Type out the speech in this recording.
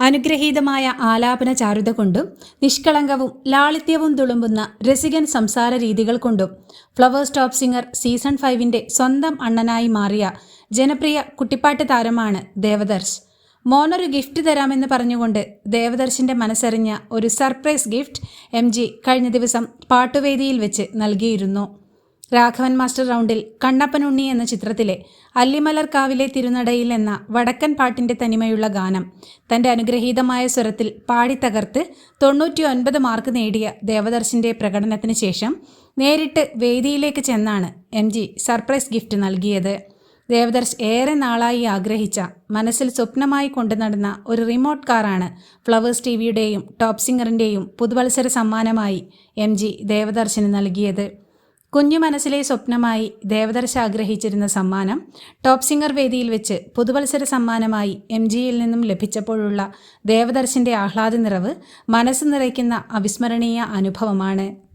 അനുഗ്രഹീതമായ ആലാപന ചാരുത കൊണ്ടും നിഷ്കളങ്കവും ലാളിത്യവും തുളുമ്പുന്ന രസികൻ സംസാര രീതികൾ കൊണ്ടും ഫ്ലവേഴ്സ് ടോപ്പ് സിംഗർ സീസൺ ഫൈവിന്റെ സ്വന്തം അണ്ണനായി മാറിയ ജനപ്രിയ കുട്ടിപ്പാട്ട് താരമാണ് ദേവദർശ്. മോനൊരു ഗിഫ്റ്റ് തരാമെന്ന് പറഞ്ഞുകൊണ്ട് ദേവദർശിന്റെ മനസ്സറിഞ്ഞ ഒരു സർപ്രൈസ് ഗിഫ്റ്റ് എം കഴിഞ്ഞ ദിവസം പാട്ടുവേദിയിൽ വെച്ച് നൽകിയിരുന്നു. രാഘവൻ മാസ്റ്റർ റൗണ്ടിൽ കണ്ണപ്പനുണ്ണി എന്ന ചിത്രത്തിലെ അല്ലിമലർ കാവിലെ തിരുനടയിൽ എന്ന വടക്കൻ പാട്ടിന്റെ തനിമയുള്ള ഗാനം തന്റെ അനുഗ്രഹീതമായ സ്വരത്തിൽ പാടിത്തകർത്ത് തൊണ്ണൂറ്റി ഒൻപത് മാർക്ക് നേടിയ ദേവദർശന്റെ പ്രകടനത്തിന് ശേഷം നേരിട്ട് വേദിയിലേക്ക് ചെന്നാണ് എം ജി സർപ്രൈസ് ഗിഫ്റ്റ് നൽകിയത്. ദേവദർശ് ഏറെ നാളായി ആഗ്രഹിച്ച മനസ്സിൽ സ്വപ്നമായി കൊണ്ടു നടന്ന ഒരു റിമോട്ട് കാറാണ് ഫ്ലവേഴ്സ് ടി വിയുടെയും ടോപ്പ് സിംഗറിന്റെയും പുതുവത്സര സമ്മാനമായി എം ജി ദേവദർശന് നൽകിയത്. കുഞ്ഞു മനസ്സിലെ സ്വപ്നമായി ദേവദർശ ആഗ്രഹിച്ചിരുന്ന സമ്മാനം ടോപ്പ് സിംഗർ വേദിയിൽ വെച്ച് പുതുവത്സര സമ്മാനമായി എം ജിയിൽ നിന്നും ലഭിച്ചപ്പോഴുള്ള ദേവദർശിന്റെ ആഹ്ലാദ നിറവ് മനസ്സ് നിറയ്ക്കുന്ന അവിസ്മരണീയ അനുഭവമാണ്.